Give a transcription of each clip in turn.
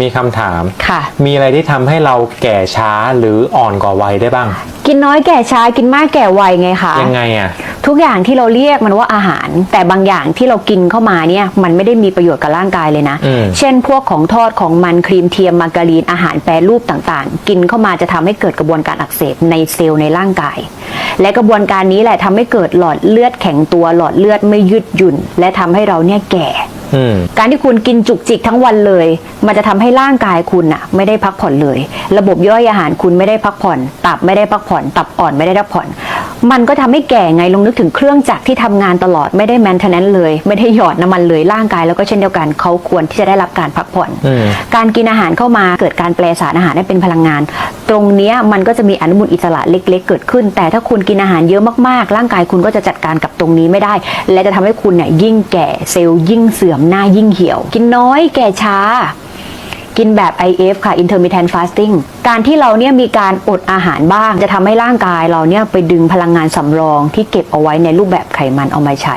มีคำถาม ค่ะ มีอะไรที่ทำให้เราแก่ช้าหรืออ่อนกว่าวัยได้บ้าง กินน้อยแก่ช้ากินมากแก่ไวไงคะยังไงอะ ทุกอย่างที่เราเรียกมันว่าอาหาร แต่บางอย่างที่เรากินเข้ามาเนี่ยมันไม่ได้มีประโยชน์กับร่างกายเลยนะ อืม เช่น พวกของทอดของมันครีมเทียมมาการีนอาหารแปรรูปต่างๆ กินเข้ามาจะทำให้เกิดกระบวนการอักเสบในเซลล์ในร่างกาย และกระบวนการนี้แหละทำให้เกิดหลอดเลือดแข็งตัวหลอดเลือดไม่ยืดหยุ่น และทำให้เราเนี่ยแก่อืม การที่คุณกินจุกจิกทั้งวันเลย มันจะทำให้ร่างกายคุณอะไม่ได้พักผ่อนเลย ระบบย่อยอาหารคุณไม่ได้พักผ่อน ตับไม่ได้พักผ่อน ตับอ่อนไม่ได้พักผ่อน มันก็ทำให้แก่ไงลองนึกถึงเครื่องจักรที่ทำงานตลอดไม่ได้แมนเทนแนนเลย ไม่ได้หยอดน้ำมันเลยร่างกายแล้วก็เช่นเดียวกันเขาควรที่จะได้รับการพักผ่อนอืมการกินอาหารเข้ามาเกิดการแปลสารอาหารให้เป็นพลังงาน ตรงเนี้ยมันก็จะมีอนุมูลอิสระเล็ก ๆ เกิดขึ้น แต่ถ้าคุณกินอาหารเยอะมากๆ ร่างกายคุณก็จะจัดการกับตรงนี้ไม่ได้ และจะทำให้คุณเนี่ยยิ่งแก่เซลล์ยิ่งเสื่อมหน้ายิ่งเหี่ยว กินน้อยแก่ช้า กินแบบ IF ค่ะ intermittent fasting การที่เราเนี่ยมีการอดอาหารบ้าง จะทำให้ร่างกายเราเนี่ยไปดึงพลังงานสำรองที่เก็บเอาไว้ในรูปแบบไขมันเอามาใช้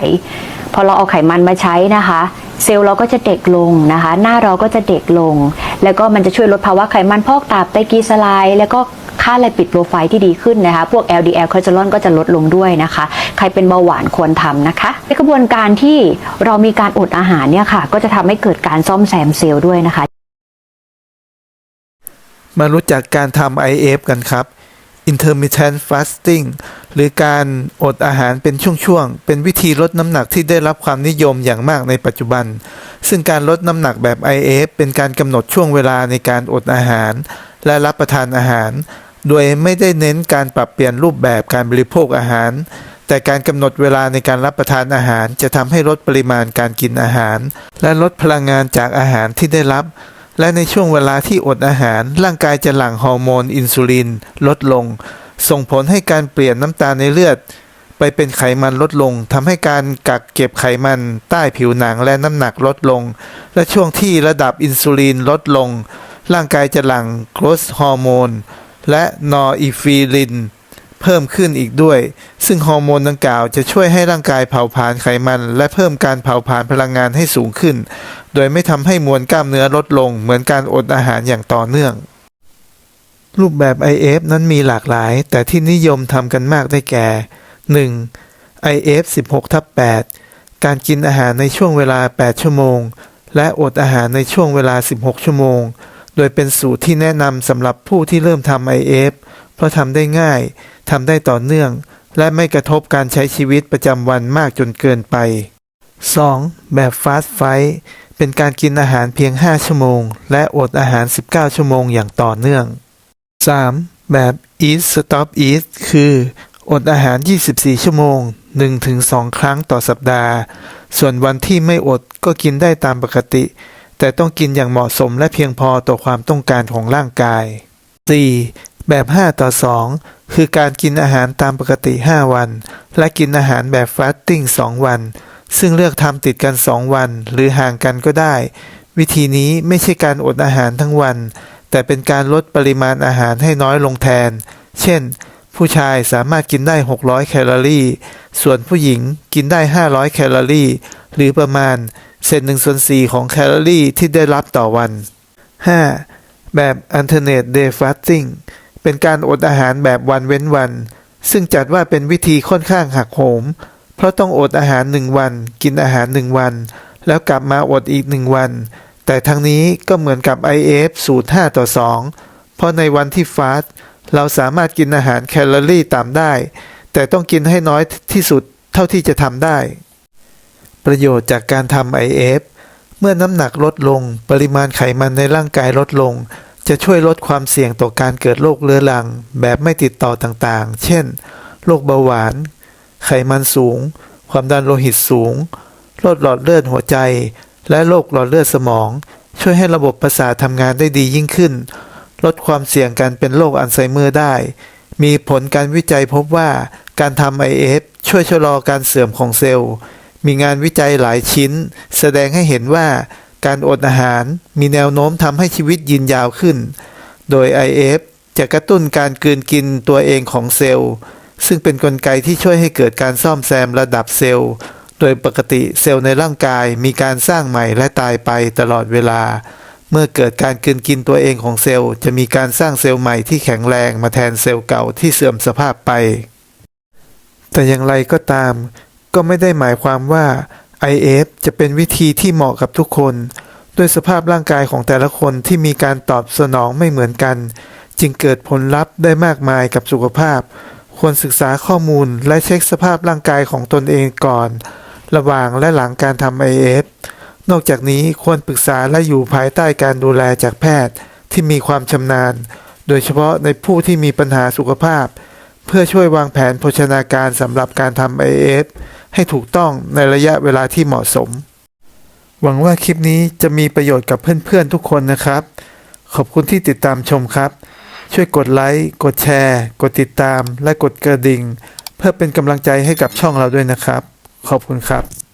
พอเราเอาไขมันมาใช้นะคะ เซลล์เราก็จะเด็กลงนะคะ หน้าเราก็จะเด็กลง แล้วก็มันจะช่วยลดภาวะไขมันพอกตับไตรกลีเซอไรด์แล้วก็ค่าไลปิดโปรไฟล์ที่ดีขึ้นนะคะ พวก LDL คอเลสเตอรอลก็จะลดลงด้วยนะคะ ใครเป็นเบาหวานควรทำนะคะ ในกระบวนการที่เรามีการอดอาหารเนี่ยค่ะ ก็จะทำให้เกิดการซ่อมแซมเซลล์ด้วยนะคะ มารู้จักการทำ IF กันครับ intermittent fasting หรือการอดอาหารเป็นช่วงๆ เป็นวิธีลดน้ำหนักที่ได้รับความนิยมอย่างมากในปัจจุบัน ซึ่งการลดน้ำหนักแบบ IF เป็นการกำหนดช่วงเวลาในการอดอาหาร และรับประทานอาหาร โดยไม่ได้เน้นการปรับเปลี่ยนรูปแบบการบริโภคอาหาร แต่การกำหนดเวลาในการรับประทานอาหาร จะทำให้ลดปริมาณการกินอาหาร และลดพลังงานจากอาหารที่ได้รับ และในช่วงเวลาที่อดอาหาร ร่างกายจะหลั่งฮอร์โมนอินซูลิน ลดลง ส่งผลให้การเปลี่ยนน้ำตาลในเลือด ไปเป็นไขมันลดลงทำให้การกักเก็บไขมันใต้ผิวหนังและน้ำหนักลดลง และช่วงที่ระดับอินซูลินลดลง ร่างกายจะหลั่งโกรทฮอร์โมนและนอร์อีฟีลิน พิ่มขึ้นอีกด้วย ซึ่งฮอร์โมนดังกล่าวจะช่วยให้ร่างกายเผาผลาญไขมัน และเพิ่มการเผาผลาญพลังงานให้สูงขึ้น โดยไม่ทำให้มวลกล้ามเนื้อลดลง เหมือนการอดอาหารอย่างต่อเนื่อง รูปแบบ IF นั้นมีหลากหลาย แต่ที่นิยมทำกันมากได้แก่ 1. IF 16ทับ8การกินอาหารในช่วงเวลา 8 ชั่วโมง และอดอาหารในช่วงเวลา 16 ชั่วโมง โดยเป็นสูตรที่แนะนำสำหรับผู้ที่เริ่มทำ IF เพราะทำได้ง่าย ทำได้ต่อเนื่อง และไม่กระทบการใช้ชีวิตประจำวันมากจนเกินไป 2. แบบฟาสต์ไฟท์เป็นการกินอาหารเพียง 5 ชั่วโมง และอดอาหาร 19 ชั่วโมงอย่างต่อเนื่อง 3. แบบ Eat Stop Eat คือ อดอาหาร 24 ชั่วโมง 1-2 ครั้งต่อสัปดาห์ ส่วนวันที่ไม่อดก็กินได้ตามปกติ แต่ต้องกินอย่างเหมาะสมและเพียงพอต่อความต้องการของร่างกาย 4. แบบ 5 ต่อ 2 คือการกินอาหารตามปกติ 5 วัน และกินอาหารแบบฟาสติ้ง 2 วัน ซึ่งเลือกทำติดกัน 2 วัน หรือห่างกันก็ได้ วิธีนี้ไม่ใช่การอดอาหารทั้งวัน แต่เป็นการลดปริมาณอาหารให้น้อยลงแทน เช่น ผู้ชายสามารถกินได้ 600 แคลอรี่ ส่วนผู้หญิงกินได้ 500 แคลอรี่ หรือประมาณเศษหนึ่งส่วนสี่ของแคลอรี่ที่ได้รับต่อวัน 5. แบบ alternate day fasting เป็นการอดอาหารแบบวันเว้นวัน ซึ่งจัดว่าเป็นวิธีค่อนข้างหักโหม เพราะต้องอดอาหารหนึ่งวัน กินอาหารหนึ่งวัน แล้วกลับมาอดอีกหนึ่งวัน แต่ทั้งนี้ก็เหมือนกับ IF สูตร 5 ต่อ 2 เพราะในวันที่ฟาสต์เราสามารถกินอาหารแคลอรี่ต่ำได้ แต่ต้องกินให้น้อยที่สุดเท่าที่จะทำได้ ประโยชน์จากการทำ IF เมื่อน้ำหนักลดลง ปริมาณไขมันในร่างกายลดลง จะช่วยลดความเสี่ยงต่อการเกิดโรคเรื้อรัง แบบไม่ติดต่อต่างๆ เช่น โรคเบาหวาน ไขมันสูง ความดันโลหิตสูง โรคหลอดเลือดหัวใจ และโรคหลอดเลือดสมอง ช่วยให้ระบบประสาททำงานได้ดียิ่งขึ้น ลดความเสี่ยงการเป็นโรคอัลไซเมอร์ได้ มีผลการวิจัยพบว่าการทำ IF ช่วยชะลอการเสื่อมของเซลล์ มีงานวิจัยหลายชิ้น แสดงให้เห็นว่า การอดอาหารมีแนวโน้มทำให้ชีวิตยืนยาวขึ้น โดย IF จะกระตุ้นการกลืนกินตัวเองของเซลล์ ซึ่งเป็นนกลไกที่ช่วยให้เกิดการซ่อมแซมระดับเซลล์ โดยปกติเซลล์ในร่างกายมีการสร้างใหม่และตายไปตลอดเวลา เมื่อเกิดการกลืนกินตัวเองของเซลล์ จะมีการสร้างเซลล์ใหม่ที่แข็งแรงมาแทนเซลล์เก่าที่เสื่อมสภาพไป แต่อย่างไรก็ตาม ก็ไม่ได้หมายความว่า IF จะเป็นวิธีที่เหมาะกับทุกคน ด้วยสภาพร่างกายของแต่ละคนที่มีการตอบสนองไม่เหมือนกัน จึงเกิดผลลัพธ์ได้มากมายกับสุขภาพ ควรศึกษาข้อมูลและเช็คสภาพร่างกายของตนเองก่อน ระหว่างและหลังการทำ IF นอกจากนี้ควรปรึกษาและอยู่ภายใต้การดูแลจากแพทย์ที่มีความชำนาญ โดยเฉพาะในผู้ที่มีปัญหาสุขภาพ เพื่อช่วยวางแผนโภชนาการสำหรับการทำ IF ให้ถูกต้องในระยะเวลาที่เหมาะสม หวังว่าคลิปนี้จะมีประโยชน์กับเพื่อนๆทุกคนนะครับ ขอบคุณที่ติดตามชมครับ ช่วยกดไลค์ กดแชร์ กดติดตาม และกดกระดิ่ง เพื่อเป็นกำลังใจให้กับช่องเราด้วยนะครับ ขอบคุณครับ